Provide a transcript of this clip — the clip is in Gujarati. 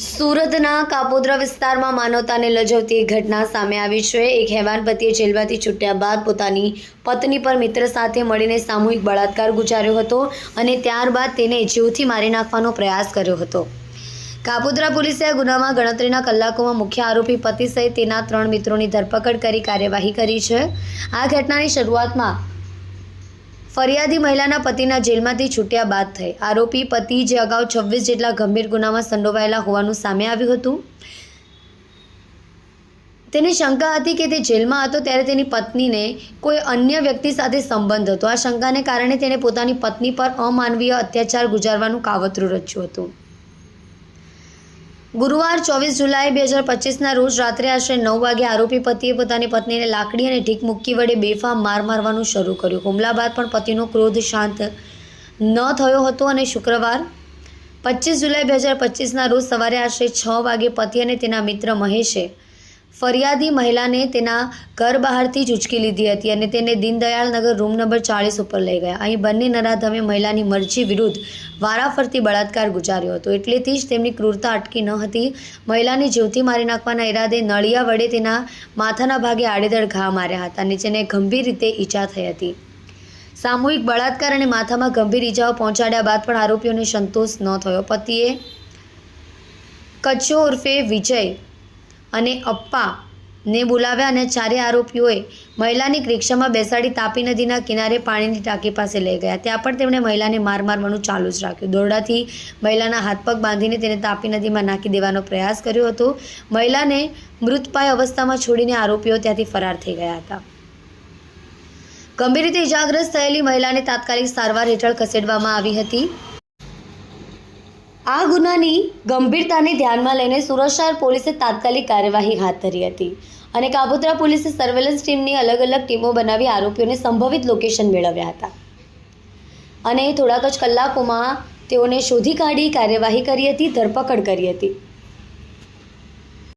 સુરતના કાપોદ્રા વિસ્તારમાં માનવતાને લજવતી એક ઘટના સામે આવી છે. એક હેવાન પતિએ જેલમાંથી છૂટ્યા બાદ પોતાની પત્ની પર મિત્ર સાથે મળીને સામૂહિક બળાત્કાર ગુજાર્યો હતો અને ત્યારબાદ તેને જીવથી મારી નાખવાનો પ્રયાસ કર્યો હતો. કાપોદ્રા પોલીસે આ ગુનામાં ગણતરીના કલાકોમાં મુખ્ય આરોપી પતિ સહિત તેના ત્રણ મિત્રોની ધરપકડ કરી કાર્યવાહી કરી છે. આ ઘટનાની શરૂઆતમાં ફરિયાદી મહિલાના પતિના જેલમાંથી છૂટ્યા બાદ થઈ. આરોપી પતિ જે અગાઉ છવ્વીસ જેટલા ગંભીર ગુનામાં સંડોવાયેલા હોવાનું સામે આવ્યું હતું. તેની શંકા હતી કે તે જેલમાં હતો ત્યારે તેની પત્નીને કોઈ અન્ય વ્યક્તિ સાથે સંબંધ હતો. આ શંકાને કારણે તેણે પોતાની પત્ની પર અમાનવીય અત્યાચાર ગુજારવાનું કાવતરું રચ્યું હતું. ગુરુવાર ચોવીસ જુલાઈ બે હજાર પચીસના રોજ રાત્રે આશરે નવ વાગે આરોપી પતિએ પોતાની પત્નીને લાકડી અને ઢીક મુક્કી વડે બેફામ માર મારવાનું શરૂ કર્યું. હુમલા બાદ પણ પતિનો ક્રોધ શાંત ન થયો હતો અને શુક્રવાર પચીસ જુલાઈ બે હજાર પચીસના રોજ સવારે આશરે છ વાગે પતિ અને તેના મિત્ર મહેશે ફરિયાદી મહિલાને તેના ઘર બહારથી જ ઉચકી લીધી હતી અને તેને દીનદયાળનગર રૂમ નંબર ચાળીસ ઉપર લઈ ગયા. અહીં બંને નરાધમે મહિલાની મરજી વિરુદ્ધ વારાફરતી બળાત્કાર ગુજાર્યો હતો. એટલેથી જ તેમની ક્રૂરતા અટકી ન હતી. મહિલાને જીવથી મારી નાખવાના ઈરાદે નળિયા વડે તેના માથાના ભાગે આડેધડ ઘા માર્યા હતા અને જેને ગંભીર રીતે ઈજા થઈ હતી. સામૂહિક બળાત્કાર અને માથામાં ગંભીર ઈજાઓ પહોંચાડ્યા બાદ પણ આરોપીઓને સંતોષ ન થયો. પતિએ કચ્છો ઉર્ફે વિજય અને અપ્પાને બોલાવ્યા અને ચારે આરોપીઓએ મહિલાની રિક્ષામાં બેસાડી તાપી નદીના કિનારે પાણીની ટાંકી પાસે લઈ ગયા. ત્યાં પણ તેમણે મહિલાને માર મારવાનું ચાલુ જ રાખ્યું. દોરડાથી મહિલાના હાથ પગ બાંધીને તેને તાપી નદીમાં નાખી દેવાનો પ્રયાસ કર્યો હતો. મહિલાને મૃતપાય અવસ્થામાં છોડીને આરોપીઓ ત્યાંથી ફરાર થઈ ગયા હતા. ગંભીર રીતે ઇજાગ્રસ્ત થયેલી મહિલાને તાત્કાલિક સારવાર હેઠળ ખસેડવામાં આવી હતી. આ ગુનાની ગંભીરતાને ધ્યાનમાં લઈને સુરત શહેર પોલીસે તાત્કાલિક કાર્યવાહી હાથ ધરી હતી અને કાબોદ્રા પોલીસે સર્વેલન્સ ટીમની અલગ અલગ ટીમો બનાવી આરોપીઓને સંભવિત લોકેશન મેળવ્યા હતા. અને થોડાક જ કલાકોમાં તેઓને શોધી કાઢી કાર્યવાહી કરી હતી, ધરપકડ કરી હતી.